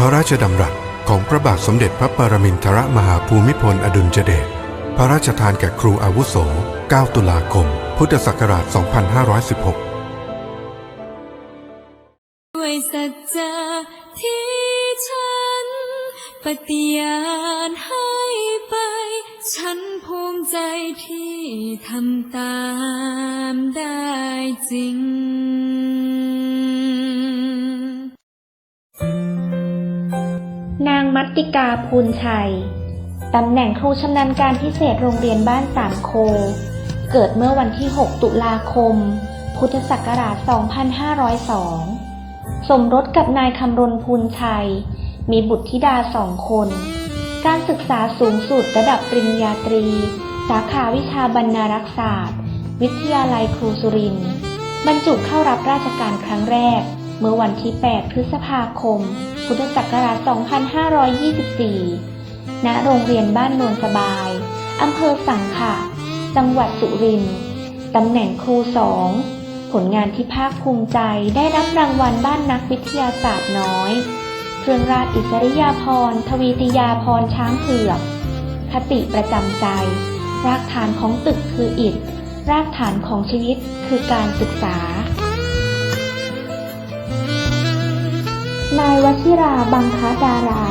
ระราชดำรัสของพระบาทสมเด็จพระปรมินทรมหาภูมิพลอดุลยเดช พระราชทานแก่ครูอาวุโส 9 ตุลาคม พุทธศักราช 2516 ด้วยสัจจะที่ฉัน ปฏิญาณให้ไป ฉันภูมิใจที่ทำตามได้จริง มัตติกาภูลชัย ตำแหน่งครูชำนาญการพิเศษโรงเรียนบ้านสามโค เกิดเมื่อวันที่ 6 ตุลาคม พุทธศักราช 2502 สมรสกับนายคำรณภูลชัย มีบุตรธิดาสองคน การศึกษาสูงสุดระดับปริญญาตรี สาขาวิชาบรรณารักษศาสตร์ วิทยาลัยครูสุรินทร์บรรจุเข้ารับราชการครั้งแรก เมื่อวันที่ 8 พฤษภาคม พุทธศักราช 2524 ณ โรงเรียนบ้านโนนสบาย อำเภอสังขะ จังหวัดสุรินทร์ ตำแหน่งครูสอง ผลงานที่ภาคภูมิใจได้รับรางวัลบ้านนักวิทยาศาสตร์น้อย เครื่องราชอิสริยาภรณ์ ทวีติยาภรณ์ช้างเผือก คติประจำใจ รากฐานของตึกคืออิฐ รากฐานของชีวิตคือการศึกษา นายวชิราบังคาดารา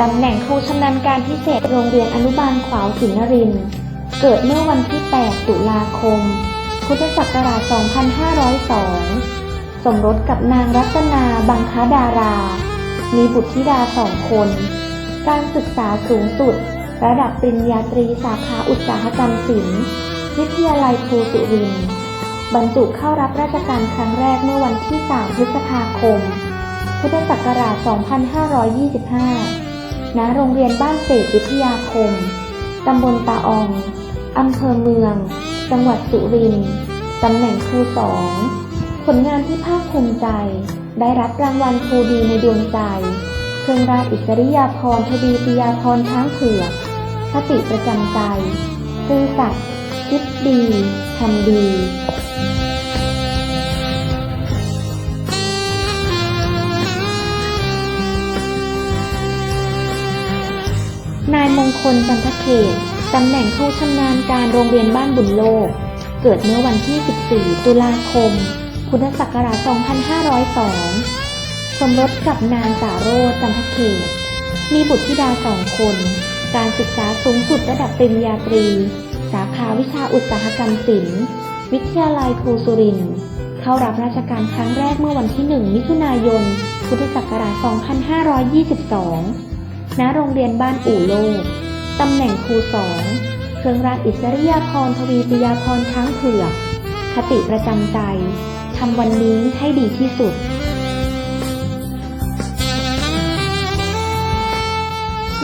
ตำแหน่งครูชำนาญการพิเศษโรงเรียนอนุบาลขวาวสินนริน เกิดเมื่อวันที่ 8 ตุลาคม พุทธศักราช 2502 สมรสกับนางรัตนาบังคาดารา มีบุตรธิดาสองคน การศึกษาสูงสุด ระดับปริญญาตรีสาขาอุตสาหกรรมศิลป์ วิทยาลัยครูสุรินทร์บรรจุเข้ารับราชการครั้งแรกเมื่อวันที่ 3 พฤษภาคม พุทธศักราช 2525 ณ โรงเรียนบ้านเศษวิทยาคม ตำบลตาออง อำเภอเมือง จังหวัดสุรินทร์ ตำแหน่งครูสอง ผลงานที่ภาคภูมิใจ ได้รับรางวัลครูดีในดวงใจ เครื่องราชอิสริยาภรณ์ทวีติยาภรณ์ช้างเผือกคติประจำใจซื่อสัตย์คิดดี ทำดี นายมงคลจันทเขต ตำแหน่งครูชำนาญการโรงเรียนบ้านบุญโลก เกิดเมื่อวันที่ 14 ตุลาคม พุทธศักราช 2502 สมรสกับนางสาโรจันทเขต มีบุตรธิดาสองคน การศึกษาสูงสุดระดับปริญญาตรี สาขาวิชาอุตสาหกรรมศิลป์ วิทยาลัยครูสุรินทร์เข้ารับราชการครั้งแรกเมื่อวันที่ 1 มิถุนายน พุทธศักราช 2522 ณ โรงเรียนบ้านอู่โลก ตำแหน่งครูสองเครื่องราชอิสริยาภรณ์ทวีติยาภรณ์ช้างเผือกคติประจำใจทำวันนี้ให้ดีที่สุด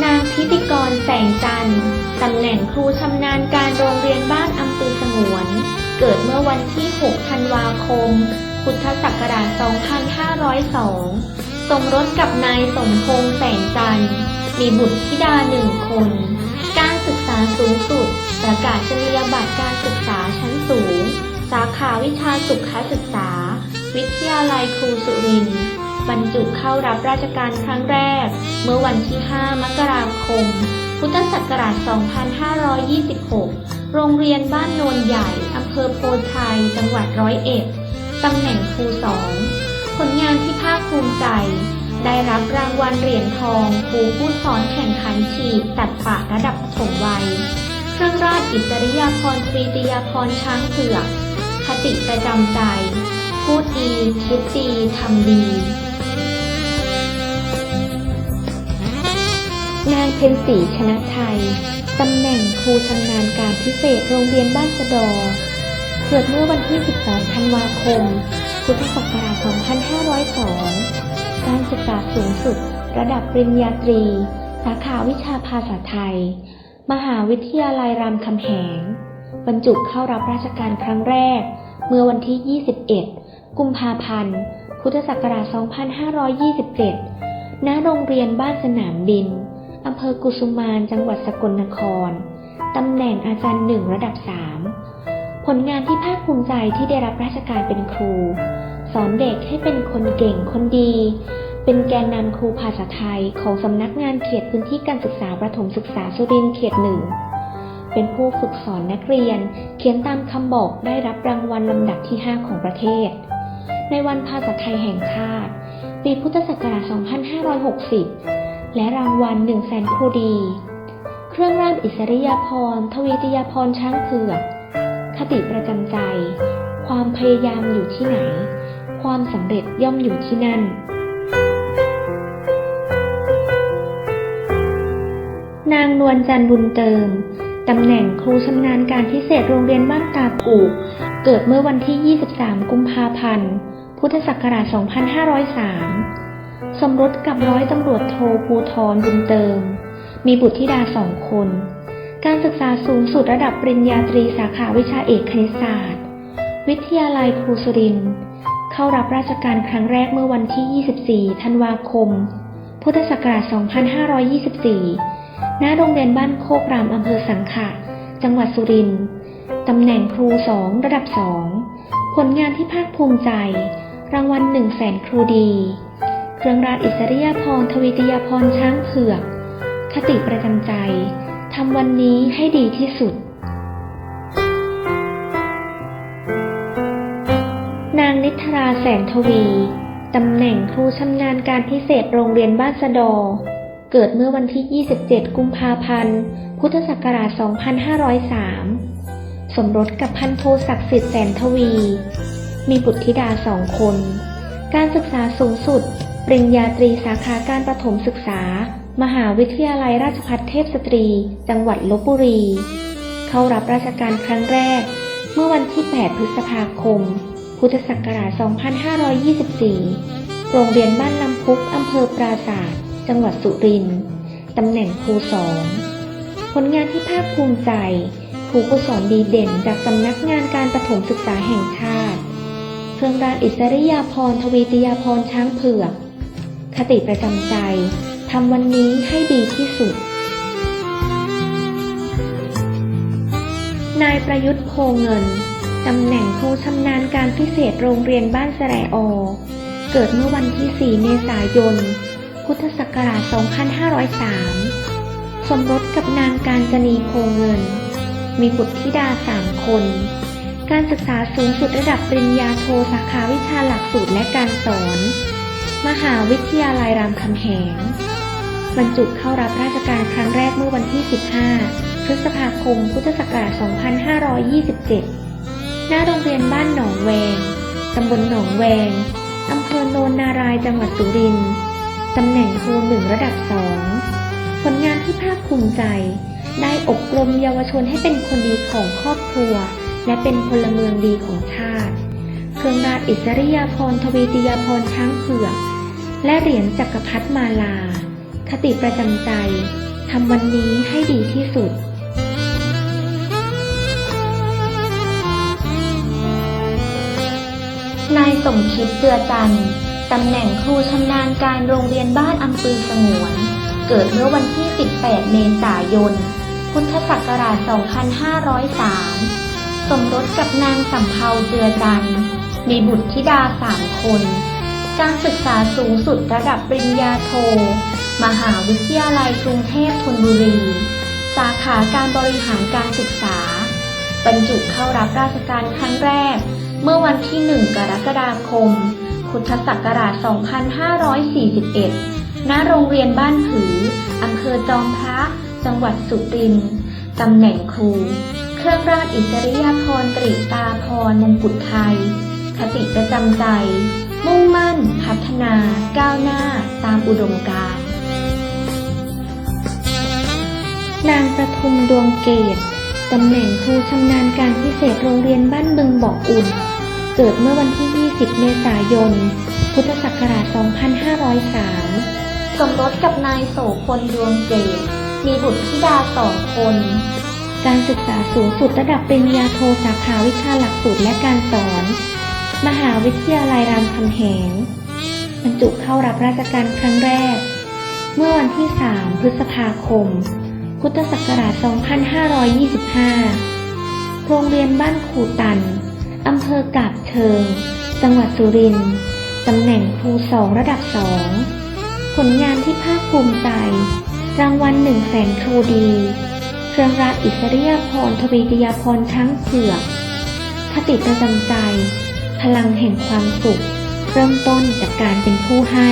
นางพิติกรแสงจันทร์ตำแหน่งครูชำนาญการโรงเรียนบ้านอำปือสงวน เกิดเมื่อวันที่ 6 ธันวาคม พุทธศักราช 2502 สมรสกับนายสมพงษ์แสงจันทร์มีบุตรธิดาหนึ่งคนารสูงสุด ประกาศนียบัตรการศึกษาชั้นสูง สาขาวิชาสุขศึกษา วิทยาลัยครูสุรินทร์บรรจุเข้ารับราชการครั้งแรก เมื่อวันที่ 5 มกราคม พุทธศักราช 2526 โรงเรียนบ้านโนนใหญ่ อำเภอโพธิ์ไทยจังหวัดร้อยเอ็ด ตำแหน่งครูสอง ผลงานที่ภาคภูมิใจ ได้รับรางวัลเหรียญทองครูผู้สอนแข่งขันฉีดตัดปากระดับปฐมวัย เครื่องราชอิสริยาภรณ์ทวีติยาภรณ์ช้างเผือก คติประจำใจ พูดดี คิดดี ทำดี นางเพ็ญศรีชนะไทยตำแหน่งครูชำนาญการพิเศษโรงเรียนบ้านสะดอเกิดเมื่อวันที่12ธันวาคม พุทธศักราช 2502 การศึกษาสูงสุด ระดับปริญญาตรี สาขาวิชาภาษาไทย มหาวิทยาลัยรามคำแหง บรรจุเข้ารับราชการครั้งแรก เมื่อวันที่ 21 กุมภาพันธ์ พุทธศักราช 2527 ณ โรงเรียนบ้านสนามบิน อำเภอกุสุมาน จังหวัดสกลนคร ตำแหน่งอาจารย์หนึ่งระดับ 3 ผลงานที่ภาคภูมิใจที่ได้รับราชการเป็นครู อนเด็กให้เป็นคนเก่งคนดี เป็นแกนนำครูภาษาไทยของสำนักงานเขตพื้นที่การศึกษาประถมศึกษาสุรินทร์เขตหนึ่ง เป็นผู้ฝึกสอนนักเรียน เขียนตามคำบอกได้รับรางวัลลำดับที่ 5 ของประเทศ ในวันภาษาไทยแห่งชาติ ปีพุทธศักราช 2560 และรางวัล 1 0 0 0 0แสนครูดี เครื่องราชอิสริยาภรณ์ทวีติยาภรณ์ช้างเผือก คติประจำใจ ความพยายามอยู่ที่ไหน ความสำเร็จย่อมอยู่ที่นั่น นางนวลจันทร์บุญเติม ตำแหน่งครูชำนาญการพิเศษโรงเรียนบ้านตากูก เกิดเมื่อวันที่ 23 กุมภาพันธ์ พุทธศักราช 2503 สมรสกับร้อยตำรวจโทภูทรบุญเติม มีบุตรธิดาสองคน การศึกษาสูงสุดระดับปริญญาตรีสาขาวิชาเอกคณิตศาสตร์ วิทยาลัยครูสุรินทร์ เข้ารับราชการครั้งแรกเมื่อวันที่ 24 ธันวาคม พุทธศักราช 2524 ณ โรงเรียนบ้านโคกรามอำเภอสังขะ จังหวัดสุรินทร์ตำแหน่งครูสองระดับสองผลงานที่ภาคภูมิใจ รางวัลหนึ่งแสนครูดี เครื่องราชอิสริยาภรณ์ทวีติยาภรณ์ช้างเผือก คติประจำใจ ทำวันนี้ให้ดีที่สุดางนิทราแสงทวี ตำแหน่งครูชำนาญการพิเศษโรงเรียนบ้านสะดอ เกิดเมื่อวันที่ 27 กุมภาพันธ์ พุทธศักราช 2503 สมรสกับพันโทศักดิ์สิทธิ์แสนทวี มีบุตรธิดาสองคน การศึกษาสูงสุด ปริญญาตรีสาขาการประถมศึกษา มหาวิทยาลัยราชภัฏเทพสตรี จังหวัดลบบุรี เข้ารับราชการครั้งแรก เมื่อวันที่ 8 พฤษภาคม พุทธศักราช 2524 โรงเรียนบ้านลำพุกอำเภอปราศาสตร์จังหวัดสุรินทร์ตำแหน่งครูสอนผลงานที่ภาคภูมิใจ ครูผู้สอนดีเด่นจากสำนักงานการประถมศึกษาแห่งชาติ เครื่องราชอิสริยาภรณ์ทวีติยาภรณ์ช้างเผือก คติประจำใจ ทำวันนี้ให้ดีที่สุด นายประยุทธ์โพเงิน ตำแหน่งครูชำนาญการพิเศษโรงเรียนบ้านแสรอเกิดเมื่อวันที่ 4 เมษายน พุทธศักราช 2503 สมรสกับนางการจนีโพเงิน มีบุตรธิดาสามคน การศึกษาสูงสุดระดับปริญญาโทสาขาวิชาหลักสูตรและการสอน มหาวิทยาลัยรามคำแหง บรรจุเข้ารับราชการครั้งแรกเมื่อวันที่ 15 พฤษภาคม พุทธศักราช 2527 หน้าโรงเรียนบ้านหนองแวง ตำบลหนองแวง อำเภอโนนนารายจังหวัดสุรินทร์ ตำแหน่งครูหนึ่งระดับสอง ผลงานที่ภาคภูมิใจ ได้อบรมเยาวชนให้เป็นคนดีของครอบครัว และเป็นพลเมืองดีของชาติ เครื่องราชอิสริยาภรณ์ทวีติยาภรณ์ช้างเผือก และเหรียญจักรพรรดิมาลา คติประจำใจ ทำวันนี้ให้ดีที่สุด นายสมคิดเจือจันทร์ตำแหน่งครูชำนาญการโรงเรียนบ้านอำปือสงวน เกิดเมื่อวันที่ 18 เมษายน พุทธศักราช 2503 สมรสกับนางสำเภาเจือจันทร์มีบุตรธิดาสามคน การศึกษาสูงสุดระดับปริญญาโท มหาวิทยาลัยกรุงเทพธนบุรี สาขาการบริหารการศึกษา บรรจุเข้ารับราชการครั้งแรก เมื่อวันที่ 1 กรกฎาคม พุทธศักราช 2541 ณ โรงเรียนบ้านผือ อำเภอจอมพระ จังหวัดสุรินทร์ ตำแหน่งครู เครื่องราชอิสริยาภรณ์ตรีตาพรมงกุฎไทย คติประจำใจ มุ่งมั่น พัฒนา ก้าวหน้า ตามอุดมการณ์นางประทุมดวงเกตตำแหน่งครูชำนาญการพิเศษโรงเรียนบ้านบึงบ่ออุ่น เกิดเมื่อวันที่ 20 เมษายน พุทธศักราช 2503 สมรสกับนายโสพลดวงเกตมีบุตรธิดาสองคน การศึกษาสูงสุดระดับปริญญาโทสาขาวิชาหลักสูตรและการสอน มหาวิทยาลัยรามคำแหงบรรจุเข้ารับราชการครั้งแรก เมื่อวันที่ 3 พฤษภาคม พุทธศักราช 2525 โรงเรียนบ้านขูตัน อำเภอกาบเชิง จังหวัดสุรินทร์ตำแหน่งครูสองระดับสองผลงานที่ภาคภูมิใจ รางวัลหนึ่งแสนครูดี เครื่องราชอิสริยาภรณ์ทวีตยาภรณ์ช้างเผือกคติประจำใจ พลังแห่งความสุข เริ่มต้นจากการเป็นผู้ให้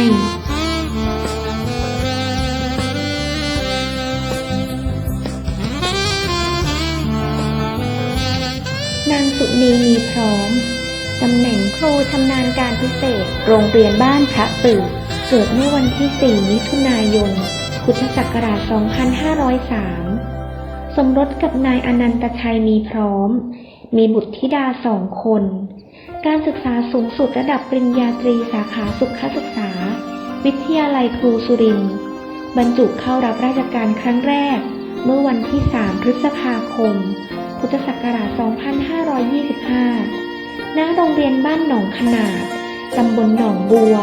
ีมีพร้อม ตำแหน่งครูชำนาญการพิเศษ โรงเรียนบ้านพระปือเกิดเมื่อวันที่ 4 มิถุนายน พุทธศักราช 2503 สมรสกับนายอนันตชัยมีพร้อม มีบุตรธิดาสองคน การศึกษาสูงสุดระดับปริญญาตรีสาขาสุขศึกษา วิทยาลัยครูสุรินทร์ บรรจุเข้ารับราชการครั้งแรก เมื่อวันที่ 3 พฤษภาคม พุทธศักราช 2525 ณ โรงเรียนบ้านหนองขนาด ตำบลหนองบัว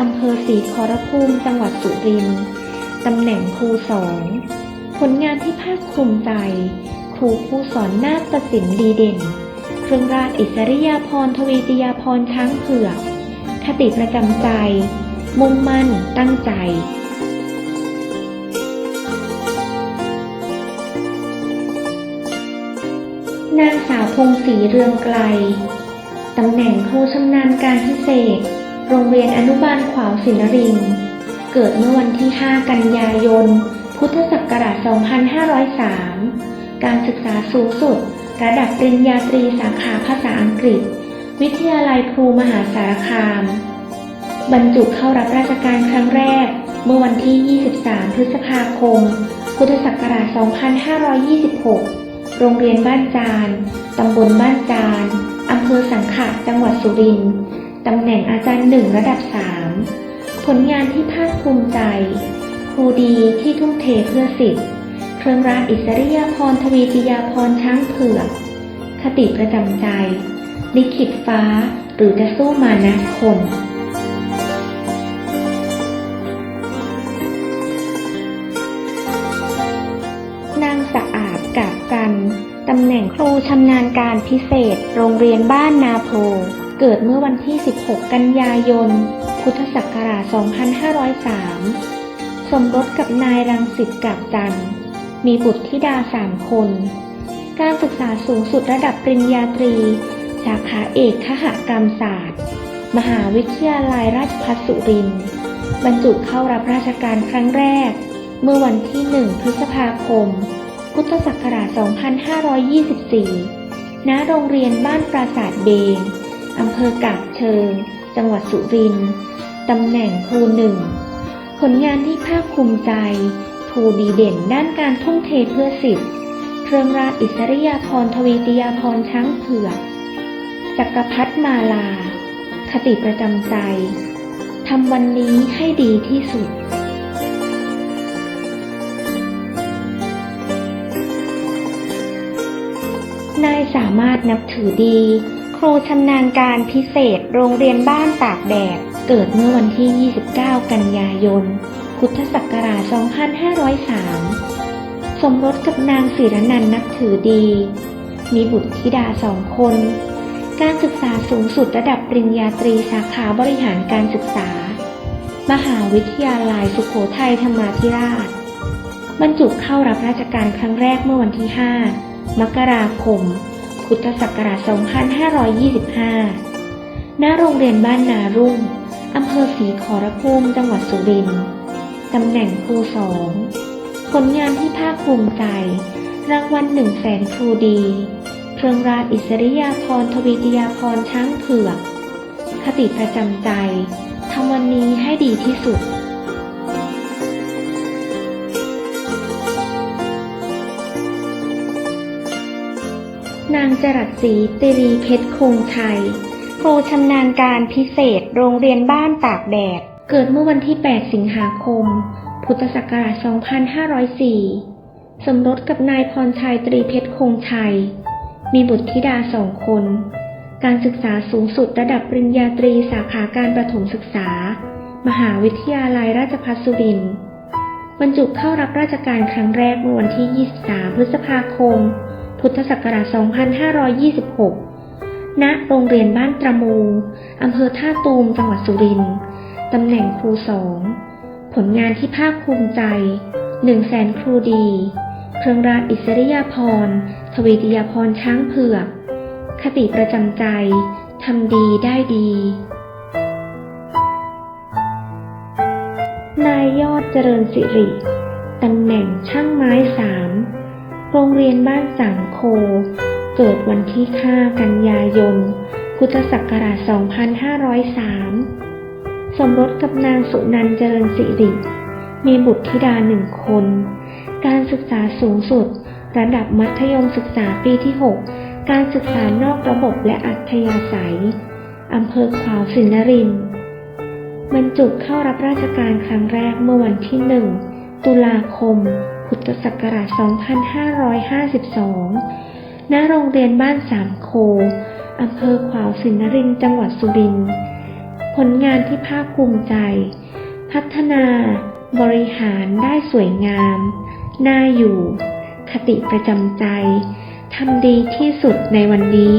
อำเภอศรีขอรภูมิ จังหวัดสุรินทร์ ตำแหน่งครูสองผลงานที่ภาคภูมิใจ ครูผู้สอนนาฏศิลป์ดีเด่น เครื่องราชอิสริยาภรณ์ทวีติยาภรณ์ช้างเผือก คติประจำใจ มุ่งมั่น ตั้งใจ นางสาวพงศรีเรืองไกล ตำแหน่งครูชำนาญการพิเศษ โรงเรียนอนุบาลขวาวศิลริน เกิดเมื่อวันที่ 5 กันยายน พุทธศักราช 2503 การศึกษาสูงสุด ระดับปริญญาตรีสาขาภาษาอังกฤษ วิทยาลัยครูมหาสารคาม บรรจุเข้ารับราชการครั้งแรก เมื่อวันที่ 23 พฤษภาคม พุทธศักราช 2526 โรงเรียนบ้านจานตำบลบ้านจานอำเภอสังขะจังหวัดสุรินทร์ตำแหน่งอาจารย์หนึ่งระดับ3ผลงานที่ภาคภูมิใจ ครูดีที่ทุ่มเทเพื่อสิทธิ์ เครื่องราชอิสริยาภรณ์ทวีติยาภรณ์ช้างเผือก คติประจำใจ ลิขิตฟ้าหรือจะสู้มานะคนน ชำนาญการพิเศษ โรงเรียนบ้านนาโพ เกิดเมื่อวันที่ 16 กันยายน พุทธศักราช 2503 สมรสกับนายรังสิตกาบจันทร์ มีบุตรธิดาสามคน การศึกษาสูงสุดระดับปริญญาตรี สาขาเอกคหกรรมศาสตร์ มหาวิทยาลัยราชภัฏสุรินทร์ บรรจุเข้ารับราชการครั้งแรก เมื่อวันที่ 1 พฤษภาคม พุทธศักราช 2524 ณ โรงเรียนบ้านปราสาทเบง อำเภอกาบเชิง จังหวัดสุรินทร์ ตำแหน่งครูหนึ่ง ผลงานที่ภาคภูมิใจครูดีเด่นด้านการทุ่มเทเพื่อสิทธิ์ เครื่องราชอิสริยาภรณ์ทวีติยาภรณ์ช้างเผือก จักรพัฒมาลา คติประจำใจ ทำวันนี้ให้ดีที่สุด นายสามารถนับถือดี ครูชำนาญการพิเศษโรงเรียนบ้านตากแดด เกิดเมื่อวันที่ 29 กันยายน พุทธศักราช 2503 สมรสกับนางศิรนันท์นับถือดี มีบุตรธิดาสองคน การศึกษาสูงสุดระดับปริญญาตรีสาขาบริหารการศึกษา มหาวิทยาลัยสุโขทัยธรรมาธิราช บรรจุเข้ารับราชการครั้งแรกเมื่อวันที่ 5 มกราคม พุทธศักราช 2525 ณ โรงเรียนบ้านนารุ่ง อำเภอศรีขอรภูมิจังหวัดสุรินทร์ ตำแหน่งครูสอง ผลงานที่ภาคภูมิใจ รางวัลหนึ่งแสนครูดี เครื่องราชอิสริยาภรณ์ทวีติยาภรณ์ช้างเผือก คติประจำใจ ทำวันนี้ให้ดีที่สุด นางจรัสศรีติรีเพชรคงชัยผรูชำนาญการพิเศษโรงเรียนบ้านตากแดด เกิดเมื่อวันที่ 8 สิงหาคม พุทธศักราช 2504 สมรสกับนายพรชัยตรีเพชรคงชัย มีบุตรธิดาสองคน การศึกษาสูงสุดระดับปริญญาตรีสาขาการประถมศึกษา มหาวิทยาลัยราชภัฏสุรินทร์บรรจุเข้ารับราชการครั้งแรกเมื่อวันที่ 23 พฤษภาคม พุทธศักราช 2526 ณ โรงเรียนบ้านตระมูอำเภอท่าตูม จังหวัดสุรินทร์ ตำแหน่งครูสอง ผลงานที่ภาคภูมิใจหนึ่งแสนครูดี เครื่องราชอิสริยาภรณ์ทวีติยาภรณ์ช้างเผือก คติประจำใจ ทำดีได้ดี นายยอดเจริญสิริ ตำแหน่งช่างไม้สาม โรงเรียนบ้านสังโค เกิดวันที่ 5 กันยายน พุทธศักราช 2503 สมรสกับนางสุนันเจริญสิริ มีบุตรธิดาหนึ่งคน การศึกษาสูงสุด ระดับมัธยมศึกษาปีที่ 6 การศึกษานอกระบบและอัธยาศัย อำเภอขวาวสินนรินบรรจุเข้ารับราชการครั้งแรกเมื่อวันที่1ตุลาคม พุทธศักราช 2552 ณ โรงเรียนบ้านสามโค อำเภอขวาวสินนรินทร์จังหวัดสุรินทร์ ผลงานที่ภาคภูมิใจ พัฒนา บริหารได้สวยงาม น่าอยู่ คติประจำใจ ทำดีที่สุดในวันนี้